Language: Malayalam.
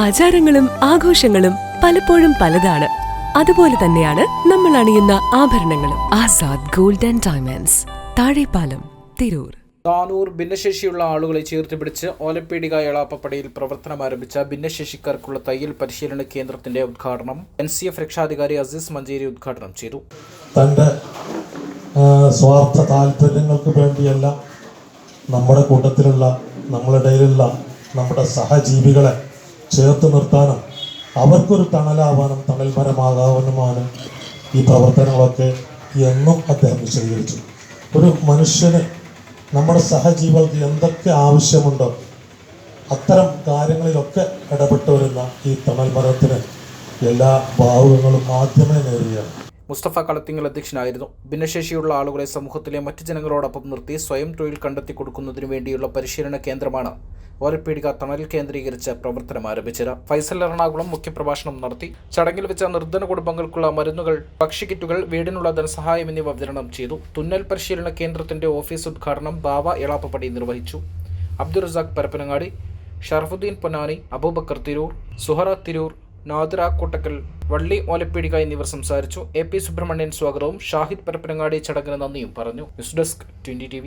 ആചാരങ്ങളും ആഘോഷങ്ങളും പലപ്പോഴും പലതാണ്. അതുപോലെ തന്നെയാണ് നമ്മൾ അണിയുന്ന ആഭരണങ്ങളും. Azad gold and diamonds Thazhepalam Tirur. Tanur ഭിന്നശേഷിയുള്ള ആളുകളെ ചേർത്ത് പിടിച്ച് ഓലപ്പീടിക എളാപ്പപ്പടിയിൽ പ്രവർത്തനം ആരംഭിച്ച ഭിന്നശേഷിക്കാർക്കുള്ള തയ്യൽ പരിശീലന കേന്ദ്രത്തിന്റെ ഉദ്ഘാടനം എൻ സി എഫ് രക്ഷാധികാരി അസീസ് മഞ്ചേരി ഉദ്ഘാടനം ചെയ്തു. തന്റെ സ്വാർത്ഥ താല്പര്യങ്ങൾക്ക് വേണ്ടിയല്ല നമ്മുടെ കൂട്ടത്തിലുള്ള നമ്മളിടയിലുള്ള നമ്മുടെ സഹജീവികളെ ചേർത്ത് നിർത്താനും അവർക്കൊരു തണലാവാനും തണൽ മരമാകാവാനുമാണ് ഈ പ്രവർത്തനങ്ങളൊക്കെ എന്നും അദ്ദേഹം വിശദീകരിച്ചു. ഒരു മനുഷ്യന് നമ്മുടെ സഹജീവികൾക്ക് എന്തൊക്കെ ആവശ്യമുണ്ടോ അത്തരം കാര്യങ്ങളിലൊക്കെ ഇടപെട്ട് വരുന്ന ഈ തണൽ മരത്തിന് എല്ലാ ഭാവുകങ്ങളും ആദ്യമേ നേരുകയാണ്. മുസ്തഫ കളത്തിങ്ങൽ അധ്യക്ഷനായിരുന്നു. ഭിന്നശേഷിയുള്ള ആളുകളെ സമൂഹത്തിലെ മറ്റു ജനങ്ങളോടൊപ്പം നിർത്തി സ്വയം തൊഴിൽ കണ്ടെത്തി കൊടുക്കുന്നതിനു വേണ്ടിയുള്ള പരിശീലന കേന്ദ്രമാണ്. ഓരപ്പീടിക തണൽ കേന്ദ്രീകരിച്ച് പ്രവർത്തനം ആരംഭിച്ചത്. ഫൈസൽ എറണാകുളം മുഖ്യപ്രഭാഷണം നടത്തി. ചടങ്ങിൽ വെച്ച നിർധന കുടുംബങ്ങൾക്കുള്ള മരുന്നുകൾ പക്ഷികിറ്റുകൾ വീടിനുള്ള ധനസഹായം എന്നിവ വിതരണം ചെയ്തു. തുന്നൽ പരിശീലന കേന്ദ്രത്തിന്റെ ഓഫീസ് ഉദ്ഘാടനം ബാവ എളാപ്പപ്പടി നിർവഹിച്ചു. അബ്ദുൾ റസാഖ് പരപ്പനങ്ങാടി ഷറഫുദ്ദീൻ പൊന്നാനി അബൂബക്കർ തിരൂർ സുഹറ തിരൂർ നാദിറ കോട്ടക്കൽ വള്ളി ഓലപ്പീടിക എന്നിവർ സംസാരിച്ചു. എ പി സുബ്രഹ്മണ്യൻ സ്വാഗതവും. ഷാഹിദ് പരപ്പനങ്ങാടി ചടങ്ങിന് നന്ദിയും പറഞ്ഞു. News desk twenty T